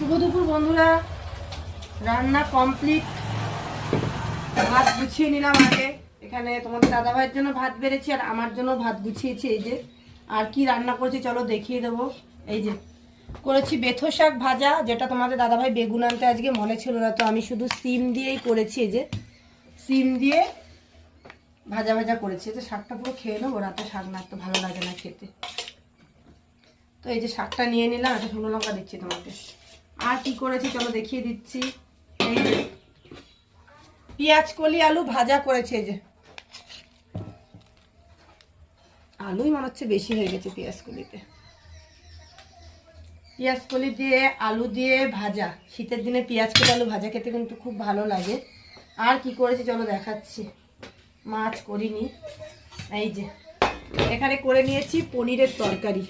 শুভ দুপুর, বন্ধুরা। রান্না কমপ্লিট ভাত গুছিয়ে নিলাম আগে। এখানে তোমাদের দাদা ভাইয়ের জন্য ভাত বেড়েছি আর আমার জন্য ভাত গুছিয়েছি, এই যে। আর কি রান্না করেছি চলো দেখিয়ে দেবো। এই যে, করেছি বেথো শাক ভাজা, যেটা তোমাদের দাদাভাই বেগুন আনতে আজকে মনে ছিল না, তো আমি শুধু সিম দিয়েই করেছি, এই যে। সিম দিয়ে ভাজা ভাজা করেছি। এই যে শাকটা পুরো খেয়ে নেব, রাতে শাক না তো ভালো লাগে না খেতে। তো এই যে শাকটা নিয়ে নিলাম, একটা শুকনো লঙ্কা দিচ্ছি তোমাকে আর কি করেছি চলো দেখিয়ে দিচ্ছি। পেঁয়াজ, কলি, আলু ভাজা করেছে যে। আলুই মনে হচ্ছে বেশি হয়ে গেছে পেঁয়াজ, কলিতে। পেঁয়াজ, কলি দিয়ে, আলু দিয়ে ভাজা। শীতের দিনে পেঁয়াজ, কলি, আলু ভাজা খেতে কিন্তু খুব ভালো লাগে। আর কি করেছি চলো দেখাচ্ছি। মাছ করিনি। এই যে, এখানে করে নিয়েছি পনিরের তরকারি।